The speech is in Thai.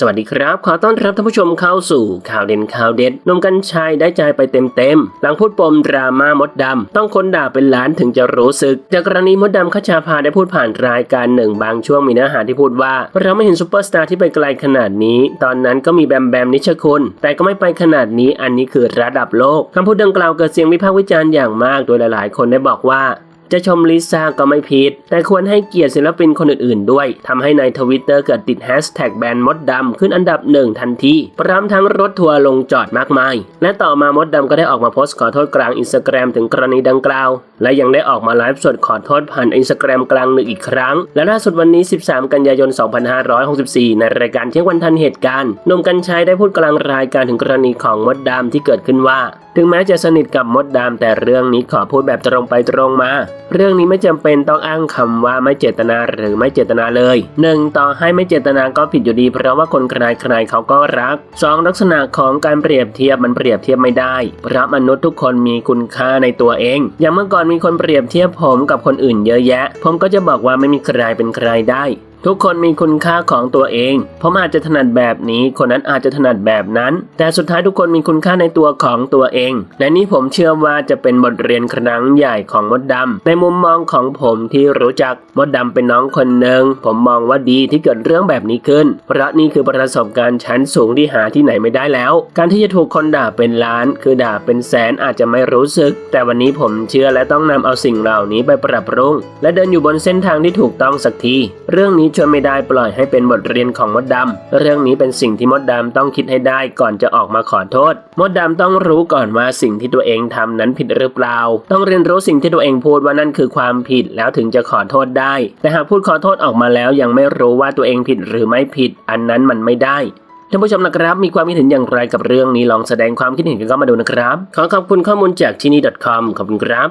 สวัสดีครับ ขอต้อนรับท่านผู้ชมเข้าสู่ข่าวเด่นข่าวเด็ดนมกันชัยได้ใจไปเต็มๆ หลังพูดปมดราม่ามดดำ ต้องคนด่าเป็นล้านถึงจะรู้สึก จากกรณีมดดำขชาพาได้พูดผ่านรายการหนึ่งบางช่วงมีเนื้อหาที่พูดว่า เราไม่เห็นซูเปอร์สตาร์ที่ไปไกลขนาดนี้ ตอนนั้นก็มีแบมแบมนิชคุณแต่ก็ไม่ไปขนาดนี้อันนี้คือระดับโลกคำพูดดังกล่าวเกิดเสียงวิพากษ์วิจารณ์อย่างมาก โดยหลายๆ คนได้บอกว่า จะชมลิซ่าก็ไม่ผิด แต่ควรให้เกียรติศิลปินคนอื่นๆ ด้วยทำให้ในทวิตเตอร์เกิดติดแฮชแท็กแบนด์มดดำขึ้นอันดับหนึ่งทันที พร้อมทั้งรถทัวร์ลงจอดมากมาย และต่อมามดดำก็ได้ออกมาโพสต์ขอโทษกลางอินสตาแกรมถึงกรณีดังกล่าว และยังได้ออกมาไลฟ์สดขอโทษผ่านอินสตาแกรมกลางหนึ่งอีกครั้ง และล่าสุดวันนี้ 13 กันยายน 2564 ในรายการเที่ยงวันทันเหตุการณ์นมกัญชัยได้พูดกลางรายการถึงกรณีของมดดำที่เกิดขึ้นว่า ถึงแม้จะสนิทกับมดดำแต่เรื่องนี้ขอพูดแบบตรงไปตรงมา เรื่องนี้ไม่จำเป็นต้องอ้างคำว่าไม่เจตนาหรือไม่เจตนาเลยหนึ่งต่อให้ไม่เจตนาก็ผิดอยู่ดี เพราะว่าคนใครใครเขาก็รักสองลักษณะของการเปรียบเทียบมันเปรียบเทียบไม่ได้เพราะมนุษย์ทุกคนมีคุณค่าในตัวเอง อย่างเมื่อก่อนมีคนเปรียบเทียบผมกับคนอื่นเยอะแยะ ผมก็จะบอกว่าไม่มีใครเป็นใครได้ ทุกคนมีคุณค่าของตัวเอง ผมอาจจะถนัดแบบนี้ คนนั้นอาจจะถนัดแบบนั้น แต่สุดท้ายทุกคนมีคุณค่าในตัวของตัวเอง และนี่ผมเชื่อว่าจะเป็นบทเรียนครั้งใหญ่ของมดดำในมุมมองของผมที่รู้จักมดดำเป็นน้องคนหนึ่งผมมองว่าดีที่เกิดเรื่องแบบนี้ขึ้น เพราะนี่คือประสบการณ์ชั้นสูงที่หาที่ไหนไม่ได้แล้ว การที่จะถูกคนด่าเป็นล้าน คือด่าเป็นแสนอาจจะไม่รู้สึก แต่วันนี้ผมเชื่อและต้องนำเอาสิ่งเหล่านี้ไปปรับปรุงและเดินอยู่บนเส้นทางที่ถูกต้องสักที เรื่องนี้นี้ช่วยไม่ได้ปล่อยให้เป็นบทเรียนของมดดำเรื่องนี้เป็นสิ่งที่มดดำต้องคิดให้ได้ก่อนจะออกมาขอโทษ มดดำต้องรู้ก่อนว่าสิ่งที่ตัวเองทำนั้นผิดหรือเปล่า ต้องเรียนรู้สิ่งที่ตัวเองพูดว่านั่นคือความผิดแล้วถึงจะขอโทษได้ แต่หากพูดขอโทษออกมาแล้วยังไม่รู้ว่าตัวเองผิดหรือไม่ผิด อันนั้นมันไม่ได้ท่านผู้ชมนะครับ มีความคิดเห็นอย่างไรกับเรื่องนี้ลองแสดงความคิดเห็นกันเข้ามาดูนะครับ ขอขอบคุณข้อมูลจากที่นี่ .com ขอบคุณครับ